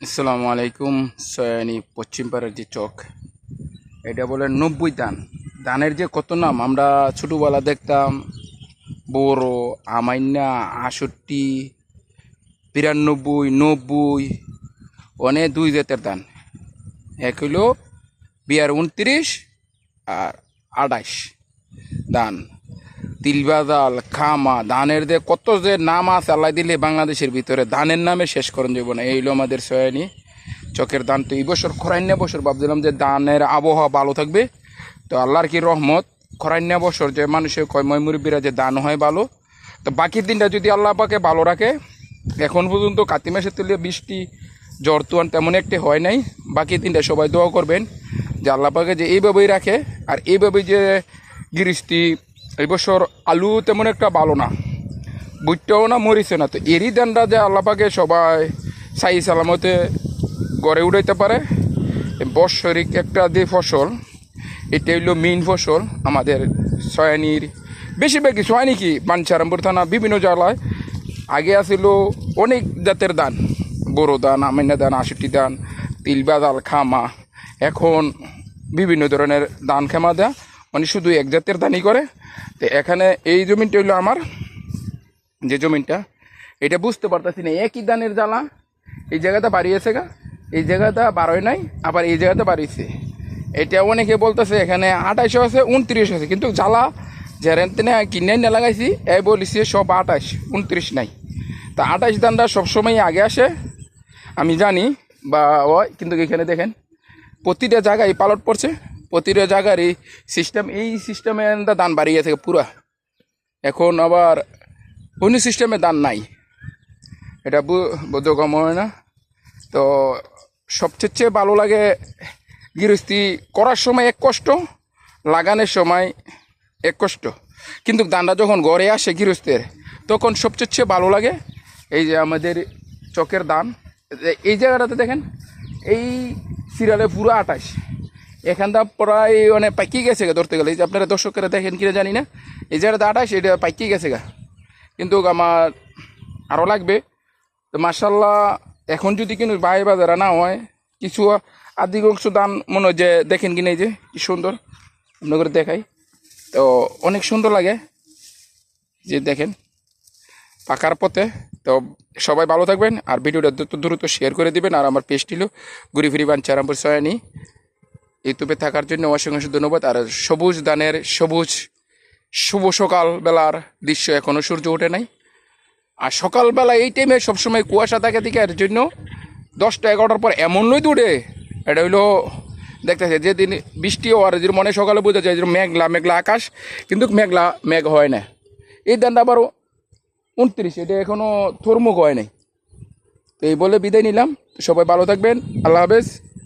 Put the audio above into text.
আসসালামু আলাইকুম সয়ানি পশ্চিম পাড়ার যে চক, এটা বলে নব্বই দান। দানের যে কত নাম, আমরা ছোটোবেলা দেখতাম, বড় আমাইন্না আষট্টি বিরানব্বই নব্বই অনেক দুই জাতের দান। এক হইল বিয়ার উনত্রিশ আর আঠাশ দান। তিলবাজাল খামা ধানের যে কত যে নাম আছে, আল্লাহ দিলে বাংলাদেশের ভিতরে ধানের নামে শেষ করেন যাব না এই হলো আমাদের সয়ানি। চকের দান তো এই বছর খরান্য বছর, ভাবছিলাম যে ধানের আবহাওয়া ভালো থাকবে। তো আল্লাহর কি রহমত খরান্য বছর যে মানুষের কয় ময়মুরব্বীরা যে দান হয় ভালো। তো বাকি দিনটা যদি আল্লাহ পাকে ভালো রাখে, এখন পর্যন্ত কাতি মাসের তুলে বৃষ্টি, জ্বর তুয়ান তেমন একটি হয় নাই। বাকি দিনটা সবাই দোয়া করবেন যে আল্লাহ পাকে যে এইভাবেই রাখে, আর এইভাবেই যে গিরিস্তি এই বছর আলু তেমন একটা ভালো না। বুটটাও না মরিছে না। তো এরই দানটা যে আল্লাপাকে সবাই সাই সালামতে গড়ে উঠাইতে পারে বৎসরিক একটা যে ফসল, এটা হইল মেইন ফসল আমাদের সয়ানির। বেশিরভাগই সয়ানি কি বাঞ্ছারামপুর থানা, বিভিন্ন জেলায়। আগে আসিল অনেক জাতের দান বড় দান আমিনা দান আষট্টি দান তিলবাদাল খামা এখন বিভিন্ন ধরনের দান খামা দেয়া। মানে শুধু এক জাতের দানই করে। তো এখানে এই জমিনটা হইল আমার, যে জমিনটা, এটা বুঝতে পারতেছি না, একই দানের জ্বালা, এই জায়গাটা বাড়িয়েছে গা, এই জায়গাটা বাড়োয় নাই, আবার এই জায়গাটা বাড়িয়েছে এটা অনেকে বলতেছে এখানে আঠাইশো আছে, উনত্রিশ আছে, কিন্তু জ্বালা যে রেন্টেনে কিনে না লাগাইছি এ বলিছে সব আঠাশ উনত্রিশ নাই। তা আঠাশ দানটা সবসময় আগে আসে, আমি জানি, বা ওই কিন্তু এখানে দেখেন, প্রতিটা জায়গায় পালট পড়ছে। প্রতিটা এই সিস্টেম এই সিস্টেমে দান বাড়িয়ে থাকে পুরা। এখন আবার অন্য সিস্টেমে দান নাই। এটা বোধগম হয় না। তো সবচেয়ে চেয়ে ভালো লাগে গৃহস্থী করার সময় এক কষ্ট, লাগানোর সময় এক কষ্ট। কিন্তু দানটা যখন ঘরে আসে গৃহস্থের, তখন সবচেয়ে চেয়ে ভালো লাগে এই যে আমাদের চকের দান এই- এই জায়গাটাতে দেখেন, এই সিরিয়ালে পুরো আটাশ। এখানটা প্রায় মানে পাইকি গেছে গা ধরতে গেলে। এই যে আপনারা দর্শকেরা দেখেন কিনা জানি না। এই জায়গাটা আটাশ এটা পাইকি গেছে গা। কিন্তু আমার আরও লাগবে। তো মার্শাল্লাহ এখন যদি কিন্তু বাই বাজারে না হয়, কিছু আদিগংশ দান মনে হয় যে দেখেন কিনা এই যে, কি সুন্দর। আপনাদের দেখাই। তো অনেক সুন্দর লাগে। যে দেখেন, পাকার পথে। তো সবাই ভালো থাকবেন। আর ভিডিওটা দ্রুত দ্রুত শেয়ার করে দিবেন। আর আমার হলো ঘুরি ফিরি বান চারামপুর সয়ানি। ইউটিউবে থাকার জন্য অসংখ্য ধন্যবাদ। আর সবুজ দানের সবুজ, শুভ সকাল বেলার দৃশ্য এখনও সূর্য ওঠে নাই। আর সকালবেলা এই টাইমে সবসময় কুয়াশা থাকে দিকে, এর জন্য দশটা এগারোটার পর এমন নয় দূরে এটা হইল, দেখতেছে, যেদিন বৃষ্টি হওয়ার যে মনে সকালে বোঝা যায় যে মেঘলা মেঘলা আকাশ, কিন্তু মেঘলা মেঘ হয় না। এই দানটা আবারও উনত্রিশ, এটা এখনও থরমুখ হয় নাই। তো এই বলে বিদায় নিলাম। সবাই ভালো থাকবেন। আল্লাহ হাফেজ।